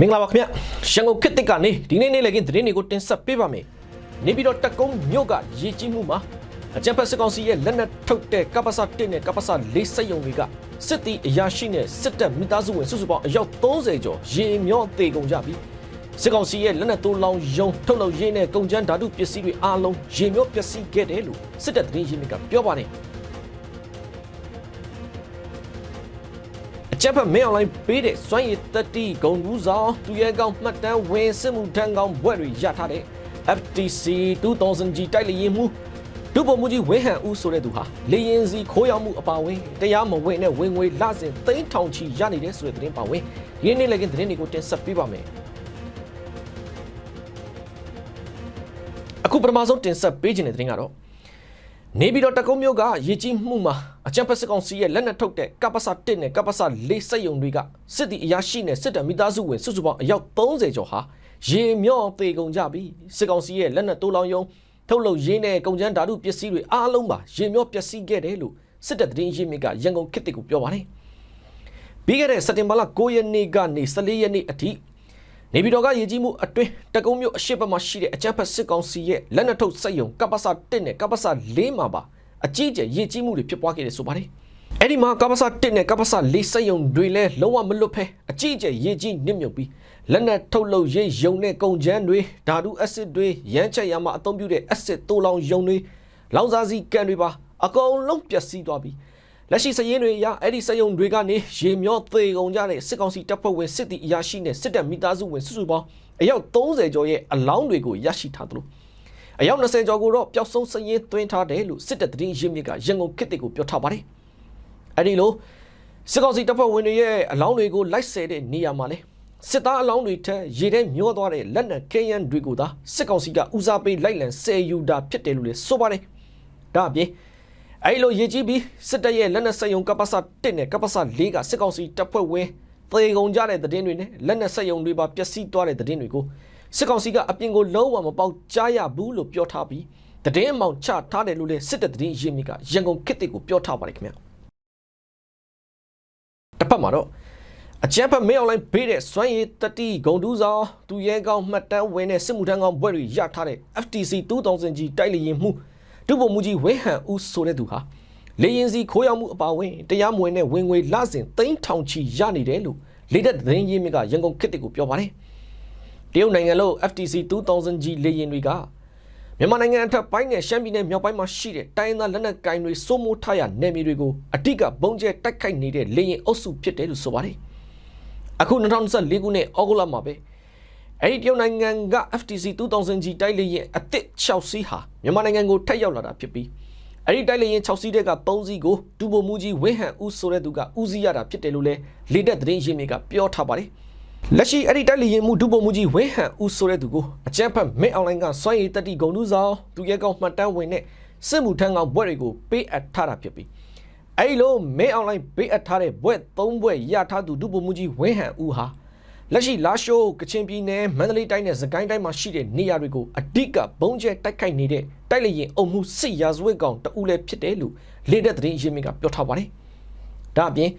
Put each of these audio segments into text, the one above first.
မင်္ဂလာပါခင်ဗျရန်ကုန်ခေတ်သစ်ကနေဒီနေ့နေ့လည်ကင်းသတင်းတွေကိုတင်ဆက်ပေးပါမယ်နေပြီးတော့တက်ကုန်းမြို့ကရေကြီးမှုမှာအကြံဖက်စစ်ကောင်စီရဲ့လက်နက်ထုတ်တဲ့ကပ္ပစ1နဲ့ကပ္ပစ4စက်ယုံတွေကစစ်တီအရာရှိနဲ့စစ်တပ်မိသားစုဝင်စုစုပေါင်းအယောက်30ကျော်ရေမြော့သေးကုန်ကြပြီစစ်ကောင်စီရဲ့လက်နက်တိုးလောင်ယုံထုတ်လုပ်ရေးနဲ့ကုန်ကျန်းဓာတုပစ္စည်းတွေအားလုံးရေမြော့ပျက်စီးခဲ့တယ်လို့စစ်တပ်သတင်းရင်းမြစ်ကပြောပါတယ် အချက်ဖက်မင်းအွန်လိုင်းပေးတဲ့စွမ်းရည်တတိဂုံဘူးဆောင်သူရဲကောင်းမှတ်တမ်းဝင်စစ်မှုထမ်းကောင်းဘွဲ့တွေရထားတဲ့ FTC 2000G တိုက်လေရင်မှုဒုဗိုလ်မှူးကြီးဝင်းဟန်ဦးဆိုတဲ့သူဟာလေရင်စီခိုးရောက်မှုအပါအဝင်တရားမဝင်တဲ့ဝင်ငွေလစဉ်သိန်းထောင်ချီရနေတဲ့ဆိုတဲ့သတင်းပါဝင်ရင်းနှီးလည်းကင်းသတင်းတွေကိုတင်ဆက်ပေးပါမယ်အခုပထမဆုံးတင်ဆက်ပေးခြင်းတဲ့သတင်းကတော့ နေပြည်တော်တကုံးမြို့ကရေကြီးမှုမှာအကြံဖက်စစ်ကောင်စီရဲ့လက်နက်ထုတ်တဲ့ကပ္ပစ1နဲ့ကပ္ပစ4စက်ယုံတွေကစစ်တီအရာရှိနဲ့စစ်တပ်မိသားစုဝင်စုစုပေါင်းအယောက်30ကျော်ဟာရေမြော့သေးကုန်ကြပြီစစ်ကောင်စီရဲ့လက်နက်တိုးလောင်ယုံထုတ်လုပ်ရင်းနဲ့ကုန်ကျန်းဓာတုပစ္စည်းတွေအားလုံးပါရေမြော့ပျက်စီးခဲ့တယ်လို့စစ်တပ်သတင်းရင်းမြစ်ကရန်ကုန်ခေတ်တစ်ကိုပြောပါတယ်ပြီးခဲ့တဲ့စက်တင်ဘာလ9ရက်နေ့ကနေ14ရက်နေ့အထိ နေပြည်တော်ကရေကြီးမှုအတွင်းတကုံးမြို့အရှိတ်ဘက်မှာရှိတဲ့အကြမ်းဖက်စစ်ကောင်စီရဲ့လက်နက်ထုတ်စက်ယုံကပ္ပစ1နဲ့ကပ္ပစ4မှာပါအကြီးအကျယ်ရေကြီးမှုတွေဖြစ်ပွားခဲ့တယ်ဆိုပါတယ်။အဲ့ဒီမှာကပ္ပစ1နဲ့ကပ္ပစ4စက်ယုံတွေလည်းလုံးဝမလွတ်ဖဲအကြီးအကျယ်ရေကြီးနစ်မြုပ်ပြီးလက်နက်ထုတ်လုပ်ရေးယုံနဲ့ကုန်ကျန်းတွေဓာတုအက်ဆစ်တွေရမ်းချက်ရမှာအသုံးပြုတဲ့အက်ဆစ်တိုးလောင်ယုံတွေလောင်စာစီကန်တွေပါအကုန်လုံးပျက်စီးသွားပြီး လက်ရှိစည်ရင်းတွေအရအဲ့ဒီစက်ယုံတွေကနေရေမျောသေကုန်ကြတဲ့စစ်ကောင်စီတပ်ဖွဲ့ဝင်စစ်တီအရာရှိနဲ့စစ်တပ်မိသားစုဝင်စုစုပေါင်းအယောက်30ကျော်ရဲ့အလောင်းတွေကိုရရှိထားသလိုအယောက်20ကျော်ကိုတော့ပျောက်ဆုံးစည်ရင်းသွင်းထားတယ်လို့စစ်တပ်သတင်းရင်းမြစ်ကရန်ကုန်ခေတ်တစ်ကိုပြောထားပါတယ်အဲ့ဒီလိုစစ်ကောင်စီတပ်ဖွဲ့ဝင်တွေရဲ့အလောင်းတွေကိုလိုက်ဆဲတဲ့နေရာမှာလဲစစ်သားအလောင်းတွေထက်ရေထဲမျောသွားတဲ့လက်နက်ခဲယမ်းတွေကိုသာစစ်ကောင်စီကဦးစားပေးလိုက်လံဆယ်ယူတာဖြစ်တယ်လို့လည်းဆိုပါတယ်ဒါအပြင် အဲ့လိုရေကြီးပြီးစစ်တပ်ရဲ့လက်နက်စက်ယုံကပ္ပစ1နဲ့ကပ္ပစ4ကစစ်ကောင်စီတပ်ဖွဲ့ဝင်သေကုန်ကြတဲ့သတင်းတွေနဲ့လက်နက်စက်ယုံတွေပါပျက်စီးသွားတဲ့သတင်းတွေကိုစစ်ကောင်စီကအပြင်ကိုလုံးဝမပေါက်ကြားရဘူးလို့ပြောထားပြီးသတင်းအမောင်ချထားတယ်လို့လည်းစစ်တပ်သတင်းရင်းမြစ်ကရန်ကုန်ခေတ်တစ်ကိုပြောထားပါတယ်ခင်ဗျာတစ်ဖက်မှာတော့အကြမ်းဖက်မင်းအွန်လိုင်းဘေးတဲ့စွမ်းရည်တတိဂုံတူးဆောင်သူရဲကောင်းမှတ်တမ်းဝင်တဲ့စစ်မှုထမ်းကောင်းဘွဲ့တွေရထားတဲ့ FTC 2000G တိုက်လေရင်မှု ဒုဗိုလ်မှူးကြီးဝင်းဟန်ဦးဆိုတဲ့သူဟာလေရင်စီခိုးရောက်မှုအပါအဝင်တရားမဝင်တဲ့ဝင်ငွေလစဉ်သိန်းထောင်ချီရနေတယ်လို့လေတပ်သတင်းရင်းမြစ်ကရန်ကုန်ခေတ်တစ်ကိုပြောပါတယ်တရုတ်နိုင်ငံလို့ FTC 2000G လေရင်တွေကမြန်မာနိုင်ငံအထက်ပိုင်းနဲ့ရှမ်းပြည်နယ်မြောက်ပိုင်းမှာရှိတဲ့တိုင်းရင်းသားလက်နက်ကိုင်တွေစိုးမိုးထားရနယ်မြေတွေကိုအတိကဘုံကျဲတိုက်ခိုက်နေတဲ့လေရင်အုပ်စုဖြစ်တယ်လို့ဆိုပါတယ်အခု2024ခုနှစ်ဩဂုတ်လမှာပဲ အဲ့ဒီတရုတ်နိုင်ငံက FTC 2000G တိုက်လေရင်အစ်စ်6စီးဟာမြန်မာနိုင်ငံကိုထက်ရောက်လာတာဖြစ်ပြီးအဲ့ဒီတိုက်လေရင်6စီးတဲ့က3စီးကိုဒူဘိုမူကြီးဝင်းဟန်ဦးဆိုတဲ့သူကဦးစီးရတာဖြစ်တယ်လို့လည်းလေတက်သတင်းရင်းမြစ်ကပြောထားပါတယ်လက်ရှိအဲ့ဒီတိုက်လေရင်မှုဒူဘိုမူကြီးဝင်းဟန်ဦးဆိုတဲ့သူကိုအကြမ်းဖက်မင်းအွန်လိုင်းကစွမ်းရည်တက်တီဂုံလူဆောင်သူရဲကောင်းမှတ်တမ်းဝင်တဲ့စစ်မှုထမ်းကောင်ဘွဲ့တွေကိုပေးအပ်ထားတာဖြစ်ပြီးအဲ့ဒီလိုမင်းအွန်လိုင်းပေးအပ်ထားတဲ့ဘွဲ့3ဘွဲ့ရထားသူဒူဘိုမူကြီးဝင်းဟန်ဦးဟာ လက်ရှိလာရှိုးကချင်ပြည်နယ်မန္တလေးတိုင်းနဲ့စကိုင်းတိုင်းမှာရှိတဲ့နေရာတွေကိုအဓိကဘုံကျဲတိုက်ခိုက်နေတဲ့တိုက်လေရင်အုံမှုစစ်ရာဇဝတ်ကောင်တအူးလည်းဖြစ်တယ်လို့လေတဲ့သတင်းရင်းမြစ်ကပြောထားပါတယ်။ဒါအပြင်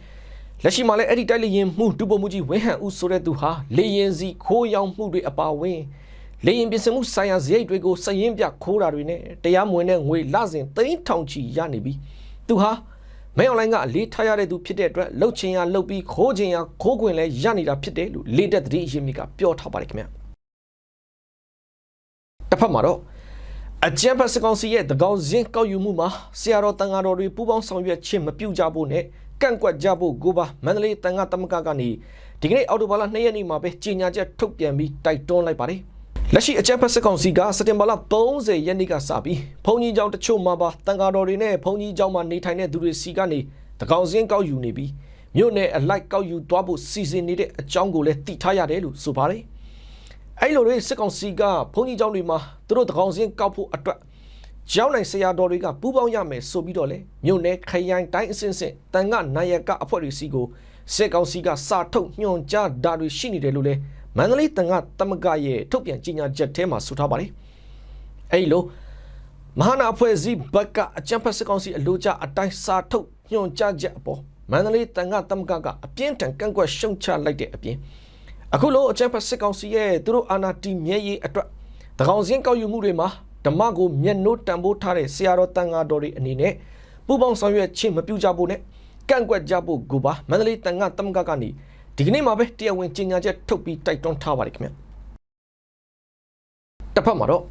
လက်ရှိမှာလည်းအဲ့ဒီတိုက်လေရင်မှုဒုဗိုလ်မှူးကြီးဝင်းဟန်ဦးဆိုတဲ့သူဟာလေရင်စီခိုးရောင်မှုတွေအပါအဝင်လေရင်ပြင်ဆင်မှုဆိုင်ရာဇရိတ်တွေကိုစရင်ပြခိုးတာတွေနဲ့တရားမဝင်တဲ့ငွေလစဉ်သိန်းထောင်ချီရနေပြီးသူဟာ မဲအွန်လိုင်းကအလေးထားရတဲ့သူဖြစ်တဲ့အတွက်လှုပ်ချင်ရလှုပ်ပြီးခိုးချင်ရခိုးခွင်လဲရနေတာဖြစ်တယ်လို့လေတက်သတင်းအရင်းမြစ်ကပြောထားပါတယ်ခင်ဗျတစ်ဖက်မှာတော့အကြံဖက်စကောင်စီရဲ့တကောင်စင်းကောက်ယူမှုမှာဆရာတော်တန်ဃာတော်တွေပူးပေါင်းဆောင်ရွက်ခြင်းမပြုကြဖို့နဲ့ကန့်ကွက်ကြဖို့ကိုပါမန္တလေးတန်ဃာတမကကနေဒီကနေ့အော်တိုဘာလ2ရက်နေ့မှာပဲကြေညာချက်ထုတ်ပြန်ပြီးတိုက်တွန်းလိုက်ပါတယ် လက်ရှိအကြံဖက်စစ်ကောင်စီကစက်တင်ဘာလ30ရက်နေ့ကစပြီးဘုံကြီးကျောင်းတချို့မှာပါတန်ဃာတော်တွေနဲ့ဘုံကြီးကျောင်းမှာနေထိုင်တဲ့သူတွေစီကနေတကောင်စင်းကောက်ယူနေပြီးမြို့နယ်အလိုက်ကောက်ယူသွားဖို့စီစဉ်နေတဲ့အကြောင်းကိုလည်းသိထားရတယ်လို့ဆိုပါတယ်အဲ့လိုတွေစစ်ကောင်စီကဘုံကြီးကျောင်းတွေမှာသူတို့တကောင်စင်းကောက်ဖို့အတွက်ကျောင်းနိုင်ဆရာတော်တွေကပူးပေါင်းရမယ်ဆိုပြီးတော့လေမြို့နယ်ခရိုင်တိုင်းအဆင့်ဆင့်တန်ခနိုင်ရကအဖွဲ့တွေစီကိုစစ်ကောင်စီကစာထုတ်ညွှန်ကြားတာတွေရှိနေတယ်လို့လည်း မန္တလေးတန်ခတမကရဲ့ထုတ်ပြန်ကြေညာချက်ထဲမှာဆိုထားပါတယ်အဲ့လိုမဟာနာအဖွဲ့အစည်းဘက်ကအကြံဖက်စစ်ကောင်စီအလို့ကြအတိုင်းစာထုတ်ညွှန်ကြားချက်အပေါ်မန္တလေးတန်ခတမကကအပြင်းထန်ကန့်ကွက်ရှုံချလိုက်တဲ့အပြင်အခုလိုအကြံဖက်စစ်ကောင်စီရဲ့သူတို့အာဏာတည်မြဲရေးအတွက်တကောင်စင်းကောက်ယူမှုတွေမှာဓမ္မကိုမျက်နှိုးတန်ဖိုးထားတဲ့ဆရာတော်တန်ဃာတော်တွေအနေနဲ့ပူပေါင်းဆောင်ရွက်ခြင်းမပြုကြဖို့နဲ့ကန့်ကွက်ကြဖို့ကိုပါမန္တလေးတန်ဃာတမကကနေ ဒီကနေ့မှာပဲတရားဝင်ကြေညာချက်ထုတ်ပြီးတိုက်တွန်းထားပါတယ်ခင်ဗျတစ်ဖက်မှာတော့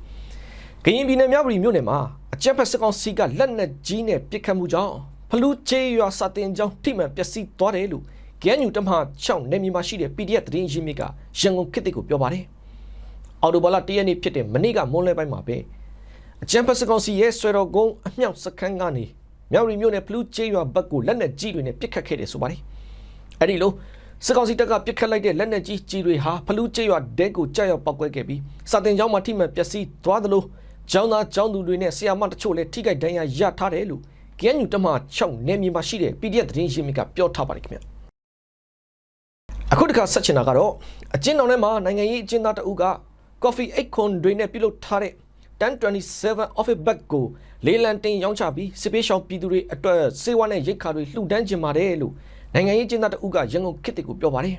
ကရင်ပြည်နယ်မြောက်ပြည်မြို့နယ်မှာအကြက်ဖက်စစ်ကောင်စီကလက်နက်ကြီးနဲ့ပစ်ခတ်မှုကြောင့်ဖလူချေးရွာစာတင်ကျောင်းထိမှန်ပျက်စီးသွားတယ်လို့ KNU တမဟာ6နယ်မြေမှာရှိတဲ့ PDF သတင်းရင်းမြစ်ကရန်ကုန်ခေတ်တစ်ကိုပြောပါတယ်။အော်တိုဘာလတရက်နေ့ဖြစ်တဲ့မနေ့ကမွန်းလွဲပိုင်းမှာပဲအကြံဖက်စကောင်စီရဲ့ဆွဲတော်ကုန်းအမြောက်စခန်းကနေမြောက်ရီမြို့နယ်ဖလူချေးရွာဘက်ကိုလက်နက်ကြီးတွေနဲ့ပစ်ခတ်ခဲ့တယ်ဆိုပါတယ်။အဲ့ဒီလို စကောင်စီတပ်ကပစ်ခတ်လိုက်တဲ့လက်နက်ကြီးကြီးတွေဟာဖလူချေးရွာဒဲကိုကြောက်ရောက်ပောက်ကွဲခဲ့ပြီးစာတင်ကျောင်းမှာထိမှန်ပျက်စီးသွားသလိုကျောင်းသားကျောင်းသူတွေနဲ့ဆရာမတချို့လည်းထိခိုက်ဒဏ်ရာရထားတယ်လို့ KNU တမဟာ6နယ်မြေမှာရှိတဲ့ PDF သတင်းရင်းမြစ်ကပြောထားပါတယ်ခင်ဗျ။အခုတခါဆက်ချင်တာကတော့အကျဉ်းတော်ထဲမှာနိုင်ငံရေးအကျဉ်းသားတအုပ်က coffee 8ခွန်တွေနဲ့ပြုလုပ်ထားတဲ့1027 office bag ကိုလေးလံတင်ရောင်းချပြီးစစ်ပေးရှောင်ပြည်သူတွေအတွက်စေဝါနဲ့ရိတ်ခါတွေလှူဒန်းခြင်းပါတယ်လို့ နိုင်ငံရေးအကျဉ်းသားတအုပ်ကရန်ကုန်ခေတ်တစ်ကိုပြောပါတယ်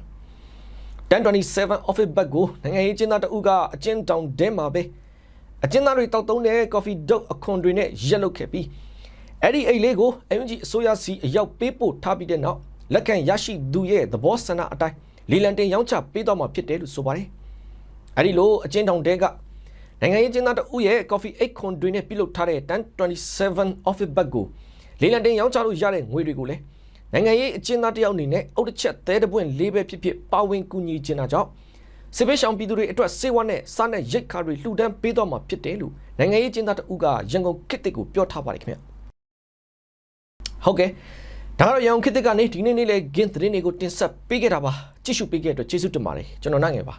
1027 office bag ကိုနိုင်ငံရေးအကျဉ်းသားတအုပ်ကအကျဉ်းတောင်ထဲမှာပဲအကျဉ်းသားတွေတောက်သုံးတဲ့ coffee dot အခွန်တွေနဲ့ရက်လုပ်ခဲ့ပြီးအဲ့ဒီအိတ်လေးကို MG အစိုးရစီအရောက်ပေးပို့ထားပြီးတဲ့နောက်လက်ခံရရှိသူရဲ့သဘောဆန္ဒအတိုင်းလီလန်တင်ရောင်းချပေးတော့မှာဖြစ်တယ်လို့ဆိုပါတယ်။အဲဒီလိုအချင်းတောင်တဲကနိုင်ငံရေးကျင်းသားတဦးရဲ့ coffee 8ခွန်တွေနဲ့ပြုလုပ်ထားတဲ့1027 office bag ကိုလီလန်တင်ရောင်းချလို့ရတဲ့ငွေတွေကိုလည်း နိုင်ငံရေးအကျဉ်းသားတယောက်အနေနဲ့အုတ်တစ်ချက်သဲတပွင့်လေးပဲဖြစ်ဖြစ်ပါဝင်ကူညီခြင်းတာကြောင့်စစ်ပေးရှောင်ပြည်သူတွေအတွက်စေဝါနဲ့စားနဲ့ရိတ်ခါတွေလှူဒန်းပေးတော့မှာဖြစ်တယ်လို့နိုင်ငံရေးကျင်းသားတဦးကရန်ကုန်ခေတ်တစ်ကိုပြောထားပါတယ်ခင်ဗျာ။ဟုတ်ကဲ့ဒါကတော့ရန်ကုန်ခေတ်တစ်ကနေဒီနေ့နေ့လေဂင်းသတင်းတွေကိုတင်ဆက်ပေးခဲ့တာပါကြည့်ရှုပေးခဲ့တဲ့အတွက်ကျေးဇူးတင်ပါတယ်ကျွန်တော်နိုင်ငယ်ပါ